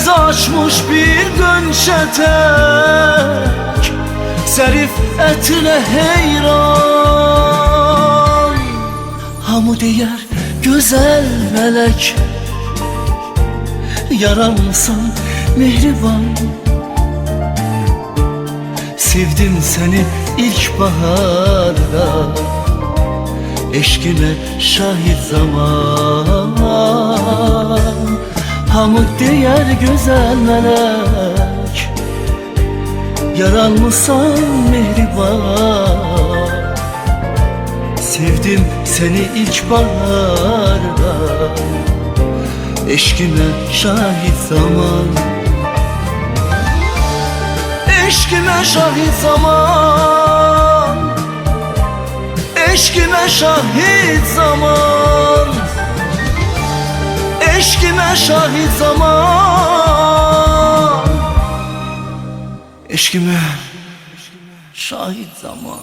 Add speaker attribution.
Speaker 1: Tez açmış bir gönçetek Serif etine heyran. Hamı deyər güzel melek. Yaramsan mehriban Sevdim seni ilk baharda. Eşkine şahit zaman Hamı deyər güzel melek. Yaranmışsan mehriban Sevdim seni ilk baharda. Eşkime şahit zaman. Eşkime şahit zaman. Eşkime şahit zaman şahit zaman. Eşkime şahit zaman